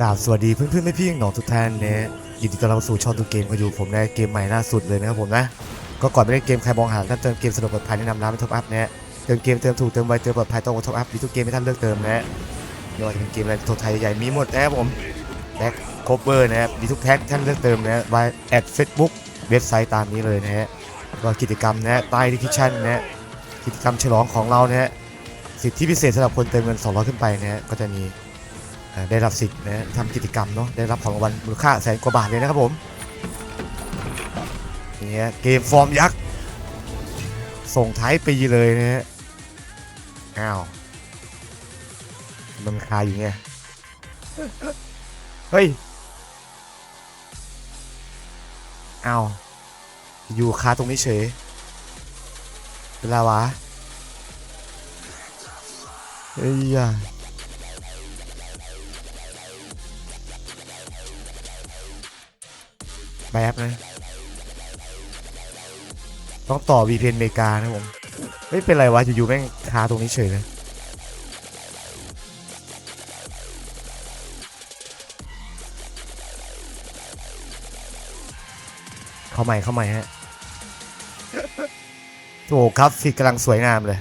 กราบสวัสดีเพื่อนเพื่อนๆพี่ๆน้องทุกท่านนะยินดีต้อนรับสู่ช่องตัวเกมกันอยู่ผมในเกมใหม่ล่าสุดเลยนะครับผมนะก็ก่อนไม่ได้เกมใครมองหาท่านเติมเกมสนุกปลอดภัยแนะนำร้านเป็นท็อปอัพนะเติมเกมเติมถูกเติมไวเติมปลอดภัยต้องท็อปอัพมีทุกเกมให้ท่านเลือกเติมนะไม่ว่าจะเป็นเกมอะไรตัวไทยใหญ่ๆมีหมดนะครับผมแท็กโคเวอร์นะครับมีทุกแท็กท่านเลือกเติมนะไวแอดเฟซบุ๊กเว็บไซต์ตามนี้เลยนะฮะก็กิจกรรมนะใต้ดิคิชั่นนะกิจกรรมฉลองของเรานะสิทธิพิเศษสำหรับคนเติมเงิน 200 ขึ้นไปนะก็จะมี ได้รับสิทธิ์นะทำกิจกรรมเนาะได้รับของรางวัลมูลค่าแสนกว่าบาทเลยนะครับผมเนี่ยเกมฟอร์มยักษ์ ส่งท้ายปีเลยนะฮะอ้าวมันคาอยู่ไงเฮ้ยอ้าวอยู่คาตรงนี้เฉยเป็นไรวะเฮ้ย แป๊บนะ ต้องต่อ VPN อเมริกานะผมไม่เป็นไรวะอยู่ๆแม่งคาตรงนี้เฉยเลยเข้าใหม่เข้าใหม่ฮะโอ้ครับฟิกกำลังสวยงามเลย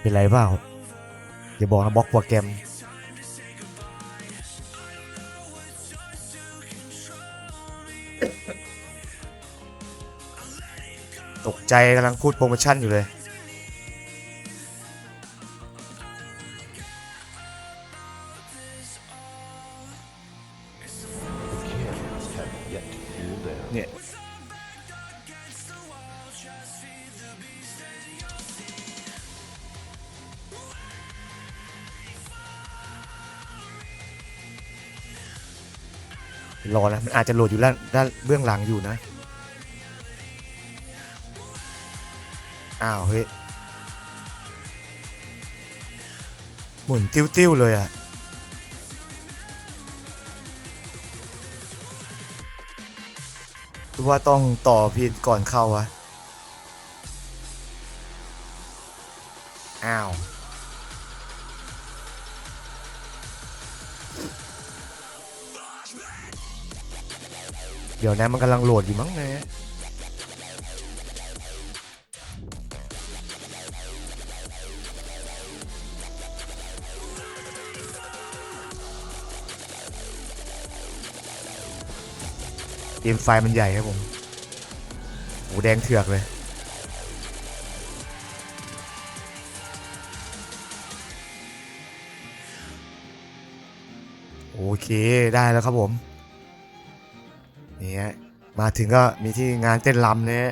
เป็นไรเปล่า อย่าบอกนะบล็อกโปรแกรมตกใจกำลังพูดโปรโมชั่นอยู่เลยเนี่ย จจะโหลดอยู่ด้านด้านเบื้องหลังอยู่นะ อ้าวเฮ้ย หมุนติ้วๆเลยอะรือว่าต้องต่อพีก่อนเข้าวะ อ้าว ดี๋ยวนะมันกำลังโหลดอยู่มั้งนะเกมไฟมันใหญ่ครับผมโหแดงเถือกเลยโอเคได้แล้วครับผม นี่ฮะมาถึงก็มีที่งานเต้นรำเนี่ย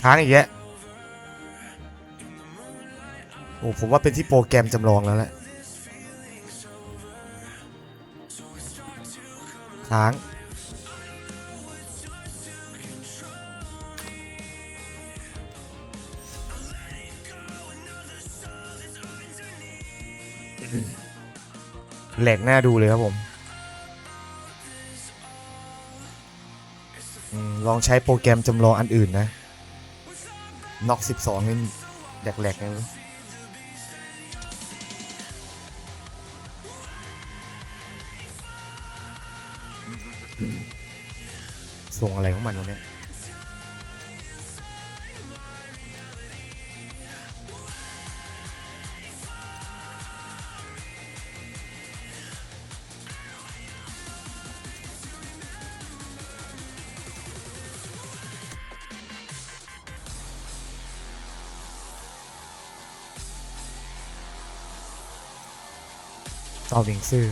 ค้างอีกแยะโอ้ผมว่าเป็นที่โปรแกรมจำลองแล้วแหละค้าง แหลกหน้าดูเลยครับผมลองใช้โปรแกรมจำลองอันอื่นนะน็อก12นี่แหลกๆนะส่งอะไรของมันวะเนี่ย ต่อวิงซื่อ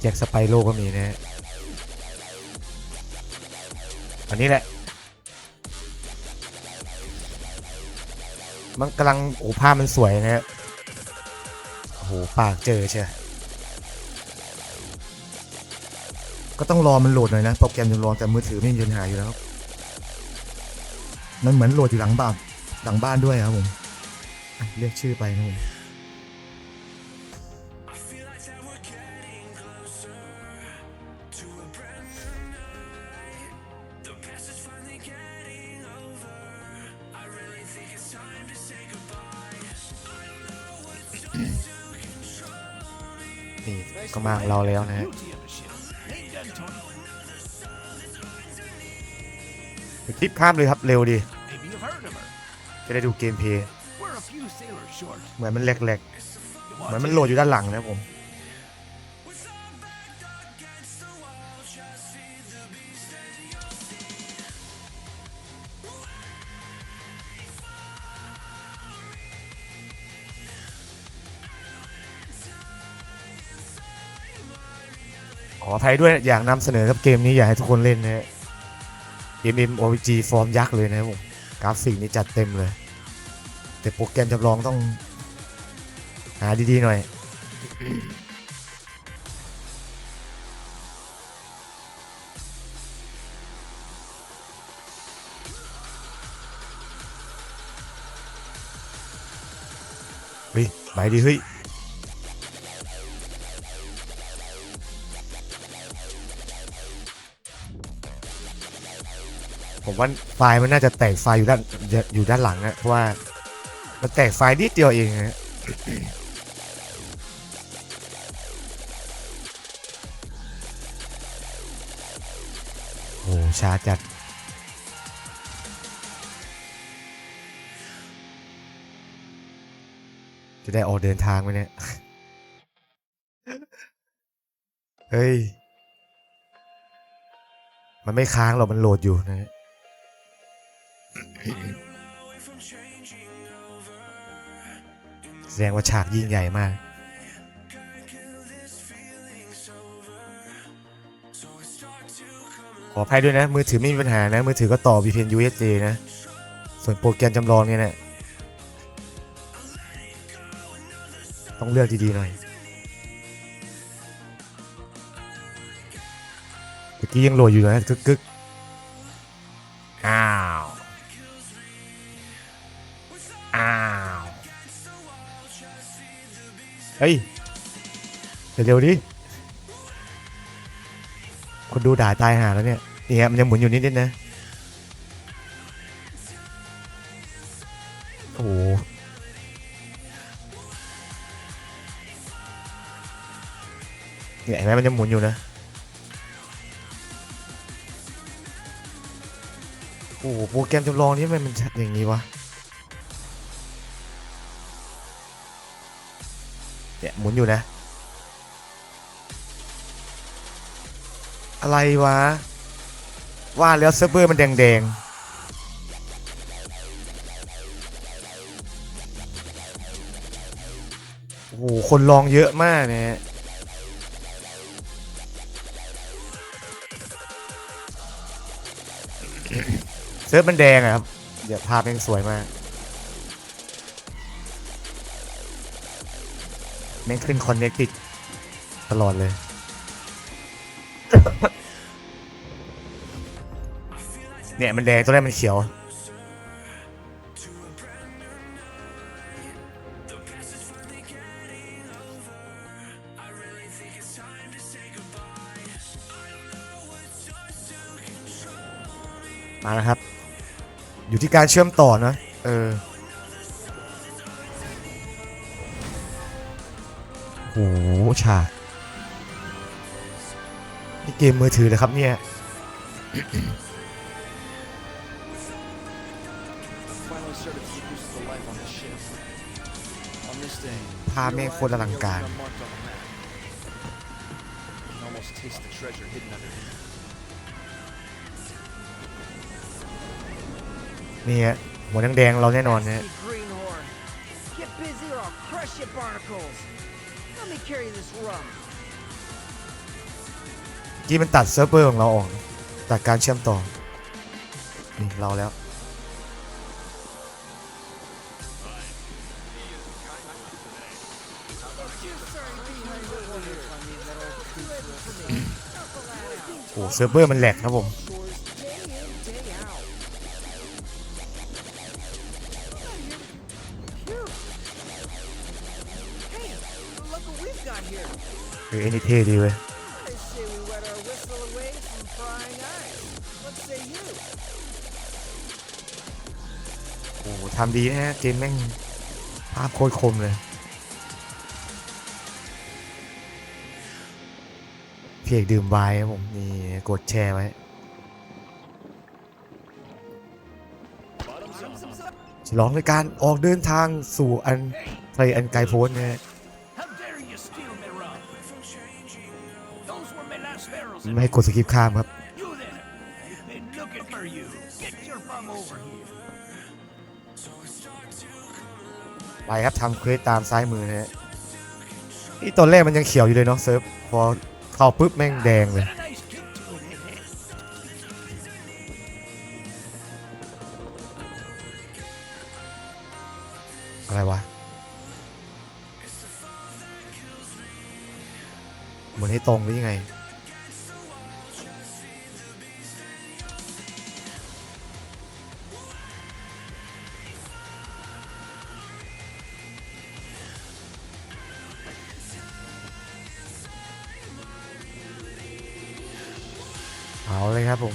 แจ็คสไปโรก็มีนะฮะอันนี้แหละ มันกำลังโอ้ภาพมันสวยนะฮะโอ้โหปากเจอเชียก็ต้องรอมันโหลดหน่อยนะ โปรแกรมจำลอแต่มือถือไม่มีปัญหาอยู่แล้ว มันเหมือนโหลดอยู่หลังบ้าน หลังบ้านด้วยครับผมเรียกชื่อไปนะผมนี่ก็มารอแล้วนะฮะคลิปข้ามเลยครับเร็วดี จะได้ดูเกมเพลย์ We're a few sailors short. เหมือนมันแหลก You ๆเหมือนมันโหลดอยู่ด้านหลังนะครับผมขออภัยด้วยอยากนำเสนอครับเกมนี้อยากให้ทุกคนเล่นนะฮะเกม MOG ฟอร์มยักษ์เลยนะครับผม กราฟิกนี่จัดเต็มเลย แต่โปรแกรมจำลองต้อง หาดีๆหน่อย เฮ้ยไปดีเฮ้ย ผมว่าไฟล์มันน่าจะแตกไฟล์อยู่ด้านอยู่ด้านหลังนะเพราะว่า มันแตกไฟนิดเดียวเองนะโอ้ช้าจัดจะได้ออกเดินทางไหมเนี่ย เฮ้ย มันไม่ค้างหรอก มันโหลดอยู่นะ ดงว่าฉากยิ่งใหญ่มากขออภัยด้วยนะ มือถือไม่มีปัญหานะ มือถือก็ต่อ VPN USJ นะ ส่วนโปรแกรมจำลองเนี่ยนะต้องเลือกดี ๆ หน่อยเมื่อกี้ยังโหลดอยู่นะกึก เฮ้ยเร็วๆดิคนดูด่าตายหาแล้วเนี่ยนี่ฮะมันยังหมุนอยู่นิดๆนะโอ้โหเนี่ยเห็นไหมมันยังหมุนอยู่นะโอ้โหโปรแกรมจำลองนี่ทำไมมันชัดอย่างนี้วะ เนี่ยหมุนอยู่นะ อะไรวะ ว่าแล้วเซิร์ฟเวอร์มันแดงๆโอ้โห คนลองเยอะมากนะฮะเซิร์ฟมันแดงอะครับ เดี๋ยวภาพยังสวยมาก ม่งขึ้นคอนเน c ติดตลอดเลย เนี่ยมันแดงตัวแรกมันเขียว มาแล้วครับ อยู่ที่การเชื่อมต่อนะ เออ โหฉากนี่เกมมือถือเลยครับเนี่ยพาแม่งโคตรอลังการ นี่ฮะหัวแดงๆเราแน่นอนเนี่ย Let me carry this rum. กี้มันตัดเซิร์ฟเวอร์ของเราออกนะตัดการเชื่อมต่อ นี่เราแล้ว โอ้เซิร์ฟเวอร์มันแหลกครับผม ไอ้นี่เท่ดีเว้ยโอ้ทำดีนะเกมแม่งภาพโคตรคมเลยเพี่เอกดื่มไวน์ครับผมนี่กดแชร์ไว้ฉลองในการออกเดินทางสู่อันทะเลอันไกลโพ้นนะฮะ ไม่ให้กดสกิปข้ามครับ You there. I've been looking for you. Get your bum over here. ไปครับทำเควสตามซ้ายมือนะฮะนี่ตอนแรกมันยังเขียวอยู่เลยเนาะเซิร์ฟพอเข้าปุ๊บแม่งแดงเลย Got a nice kick to it, eh, eh? อะไรวะเหมือนให้ตรงหรือยังไง เอาเลยครับผม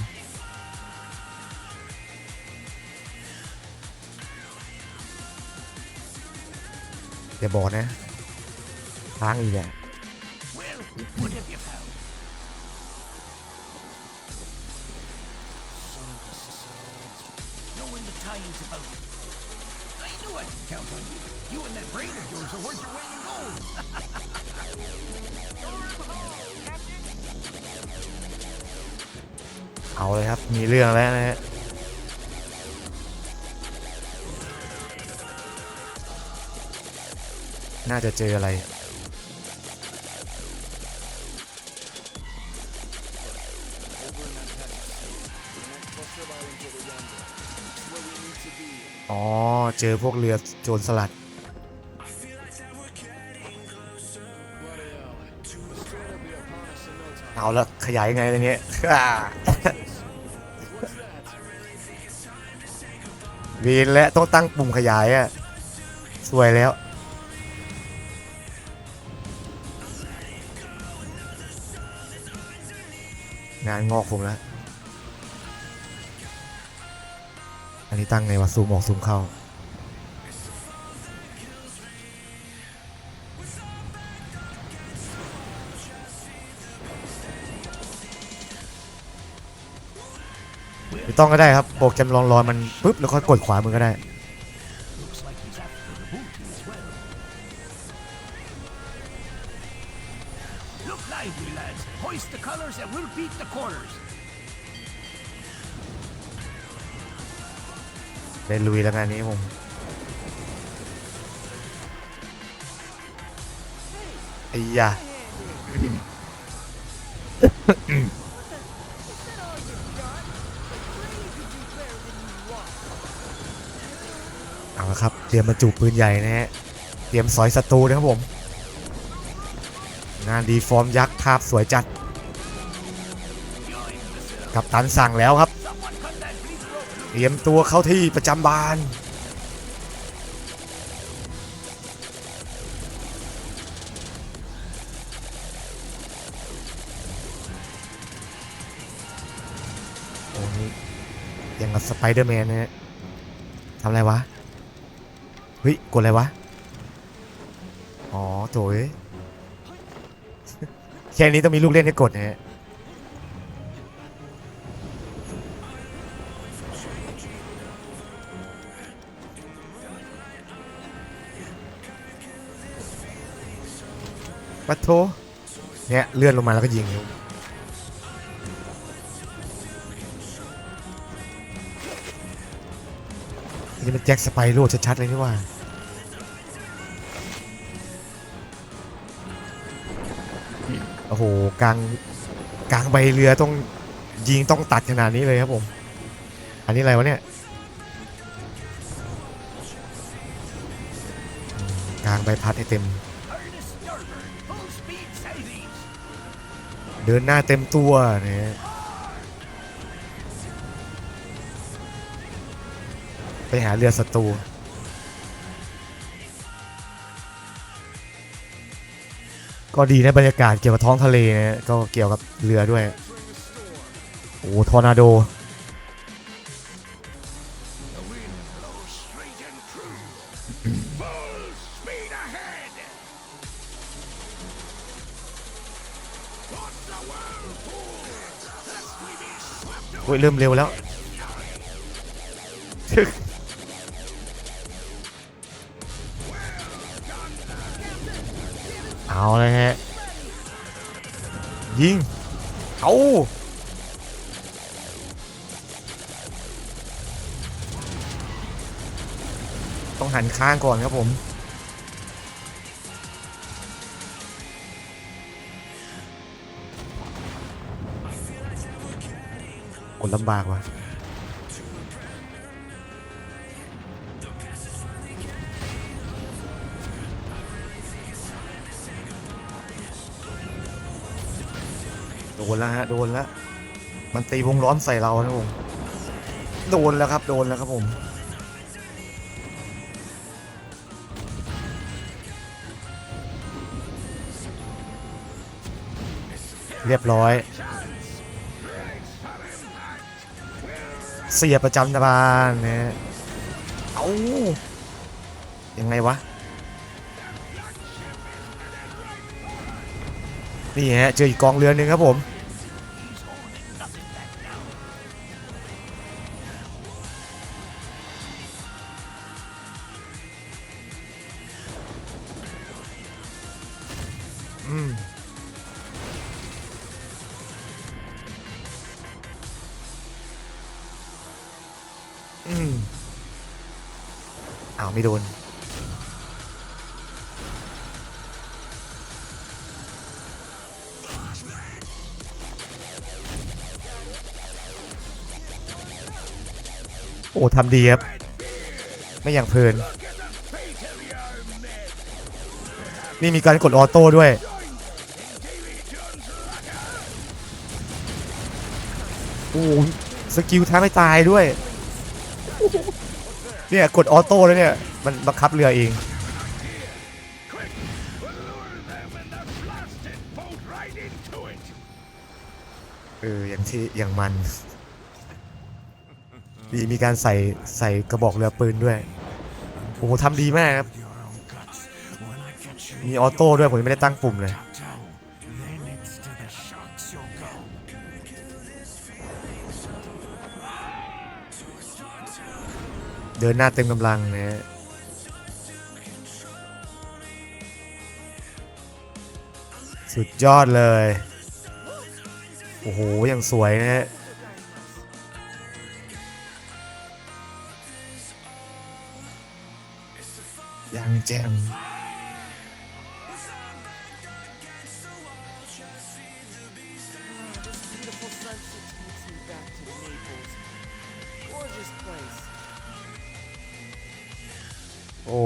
อย่าบอกนะค้างอีกแหละ เอาเลยครับ มีเรื่องแล้วนะฮะน่าจะเจออะไร อ๋อ เจอพวกเรือโจรสลัด เอาละขยายยังไงตรงนี้ วีนและต้องตั้งปุ่มขยายอะสวยแล้ว งานงอกผมแล้ว อันนี้ตั้งไงวะซูมออกซูมเข้า ต้องก็ได้ครับโปรแกรมลองรอยมันปุ๊บแล้วก็กดขวามือก็ได้ได้ลุยแล้วงานนี้ผมไอ้ยา ครับ เตรียมบรรจุปืนใหญ่นะฮะ เตรียมสอยศัตรูนะครับผม งานดีฟอร์มยักษ์ภาพสวยจัด กับตันสั่งแล้วครับ เตรียมตัวเข้าที่ประจำบานโอ้นี่ยังกับสไปเดอร์แมนนะฮะทำอะไรวะ ฮ้ย กดอะไรวะ อ๋อโถยแค่นี้ต้องมีลูกเล่นให้กดนะฮะปัดโทเนี่ยเลื่อนลงมาแล้วก็ยิงนี่มันแจ็คสไปโร่ชัดๆเลยนี่ว่า กลางกลางใบเรือต้องยิงต้องตัดขนาดนี้เลยครับผม อันนี้อะไรวะเนี่ย กลางใบพัดให้เต็ม เดินหน้าเต็มตัวเนี่ยไปหาเรือศัตรู ก็ดีในบรรยากาศเกี่ยวกับท้องทะเลนะก็เกี่ยวกับเรือด้วย โอ้ทอร์นาโดเฮ้ยเริ่มเร็วแล้ว เอาเลยฮะ ยิง เอาต้องหันข้างก่อนครับผมกดลำบากว่ะ นแล้วฮะโดนแล้วมันตีวงล้อมใส่เรานะผมโดนแล้วครับโดนแล้วครับผมเรียบร้อย เสียประจำบานเนะฮะเอายังไงวะ นี่ฮะ เจออีกกองเรือหนึ่งครับผม ทำดีครับ ไม่อย่างเพลิน นี่มีการกดออโต้ด้วย โอ้สกิลท้าไม่ตายด้วย เนี่ยกดออโต้แล้วเนี่ย มันบังคับเรือเองเอออย่างที่อย่างมัน มีมีการใส่ใส่กระบอกเรือปืนด้วยโอ้โหทำดีมากครับ มีออโต้ด้วยผมยังไม่ได้ตั้งปุ่มเลยเดินหน้าเต็มกำลังนะฮะสุดยอดเลย โอ้โห อย่างสวยนะฮะ ยังแจ่มโอ้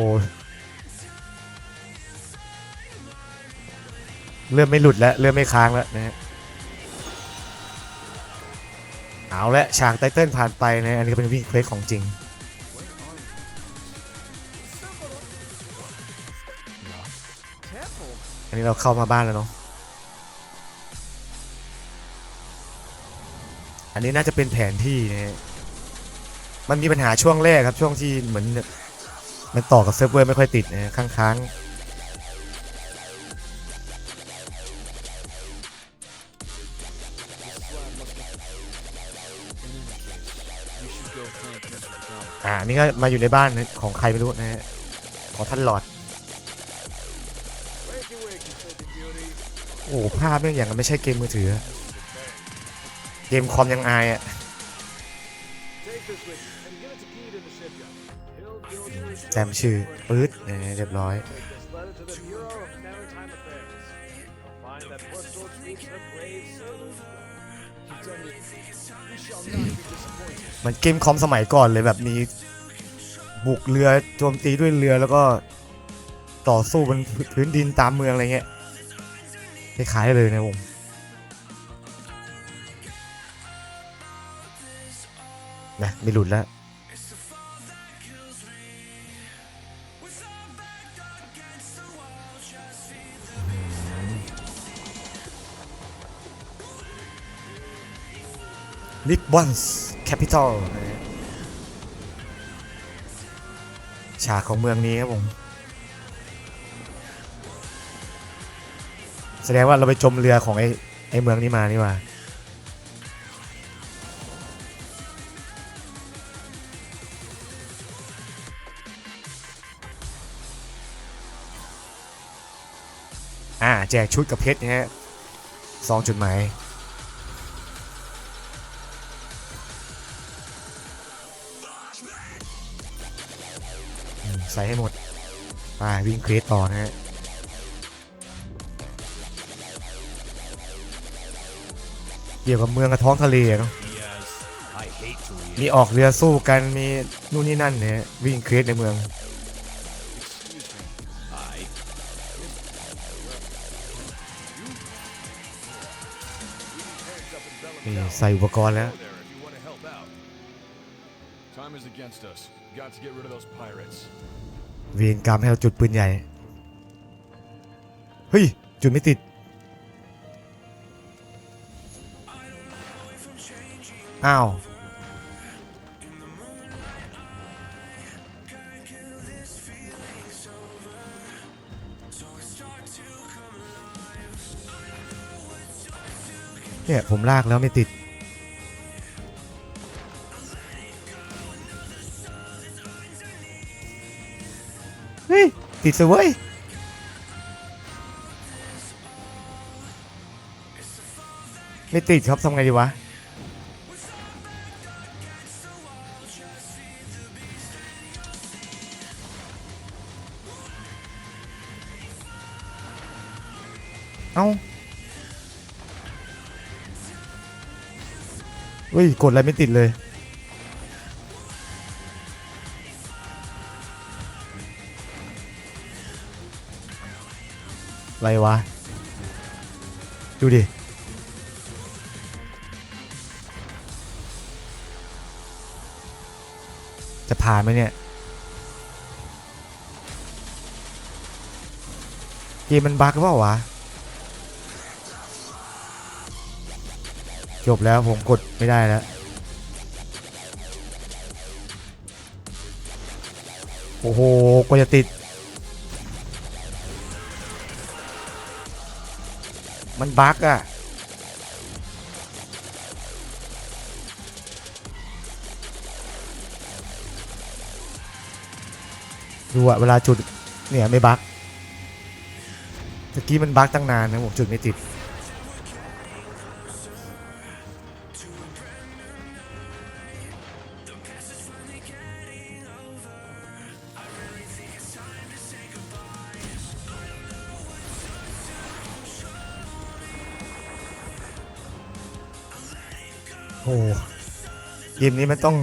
เริ่มไม่หลุดแล้ว เริ่มไม่ค้างแล้วนะฮะเอาละฉากไตเติ้ลผ่านไปนะอันนี้ก็เป็นวิ่งเควสของจริง นนี้เราเข้ามาบ้านแล้วเนาะ อันนี้น่าจะเป็นแผนที่นะมันมีปัญหาช่วงแรกครับช่วงที่เหมือนมันต่อกับเซิร์ฟเวอร์ไม่ค่อยติดนะค้างๆอ่านี่ก็มาอยู่ในบ้านของใครไม่รู้นะฮะ ของท่านหลอด โอ้ภาพแม่งอย่างไม่ใช่เกมมือถือ เกมคอมยังอายอะแจมชื่อปื๊ดเนี่ยเรียบร้อย มันเกมคอมสมัยก่อนเลยแบบมีบุกเรือโจมตีด้วยเรือแล้วก็ต่อสู้บนพื้นดินตามเมืองอะไรเงี้ย คล้ายๆเลยนะผมนะไม่หลุดแล้วลิบบอนส์แคปิตอลฉากของเมืองนี้ครับผม แสดงว่าเราไปจมเรือของไอ้ไอ้เมืองนี้มานี่ว่าอ่าแจกชุดกับเพชรนะฮะสองจุดหมายใส่ให้หมดไปวิ่งเครสต่อนะฮะ กี่ยวกับเมืองกับท้องทะเลอะเนาะ Yes, I hate to read. มีออกเรือสู้กันมีนู่นนี่นั่นเนี่ยวิ่งเครสในเมือง I นี่ใส่อุปกรณ์แล้ว Go there if you want to help out. Time is against us. Got to get rid of those pirates. เวียนกรรมให้เราจุดปืนใหญ่ เฮ้ย จุดไม่ติด อ้าว เนี่ย ผมลากแล้วไม่ติด เฮ้ย ติดสิเว้ยไม่ติดครับทำไงดีวะ เอ้าเฮ้ย กดอะไรไม่ติดเลย อะไรวะ ดูดิ จะผ่านไหมเนี่ย เกมมันบั๊กหรือเปล่าวะ จบแล้วผมกดไม่ได้แล้ว โอ้โหกว่าจะติด มันบั๊กอะดูอะเวลาจุดเนี่ยไม่บั๊กตะกี้มันบั๊กตั้งนานนะผมจุดไม่ติด เกมนี้มันต้อง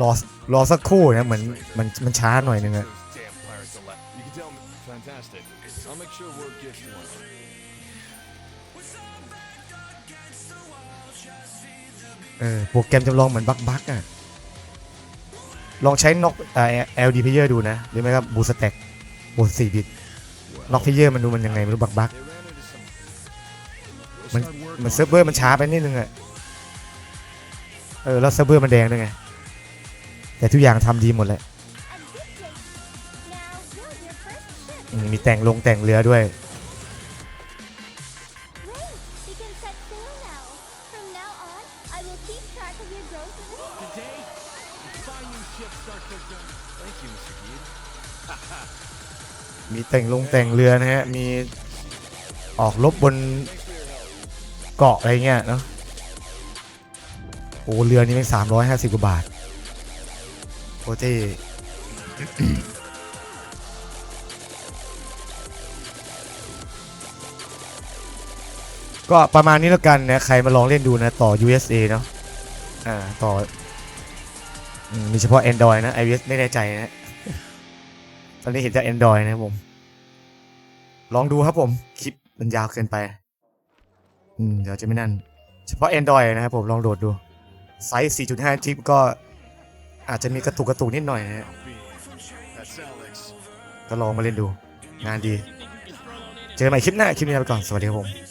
รอรอสักครู่นะเหมือนมันมันช้าหน่อยนึงอะ Those damn pirates are left. You can tell me. Fantastic. I'll make sure word gets to them. เออโปรแกรมจำลองเหมือนบักบักอะลองใช้น็อกเอ่อ LD Player ดูนะหรือไม่ก็บูสแต็กบน4บิตน็อกเพเยอร์มันดูมันยังไงไม่รู้บักบัก They ran into some. มันมันเซิร์ฟเวอร์มันช้าไปนิดนึงอะ เออ แล้วเซิร์ฟเวอร์มันแดงด้วยไง แต่ทุกอย่างทำดีหมดเลย A good place. Now build your first ship. อืมมีแต่งลงแต่งเรือด้วย Great. We can set sail now. From now on, I will keep track of your growth in the Today, the fine new ship starts their journey. Thank you, Mr. Geed. มีแต่งลงแต่งเรือนะฮะ มีออกรบบนเกาะอะไรเงี้ยเนาะ โอ้เรือนี้เป็นสามร้อยห้าสิบกว่าบาทโคตรเท่ก็ประมาณนี้แล้วกันนะใครมาลองเล่นดูนะ ต่อ USA เนาะอ่าต่ออมีเฉพาะ Android นะ iOS ไม่แน่ใจนะตอนนี้เห็นแต่ Android นะครับผม ลองดูครับผม คลิปมันยาวเกินไป อืม เดี๋ยวจะไม่นั่น เฉพาะ Android นะครับผม ลองโหลดดู ไซส์ 4.5 จิปก็อาจจะมีกระตุกกระตุกนิดหน่อยนะฮะก็ลองมาเล่นดู งานดี เจอกันใหม่คลิปหน้า คลิปนี้ลาไปก่อน สวัสดีครับผม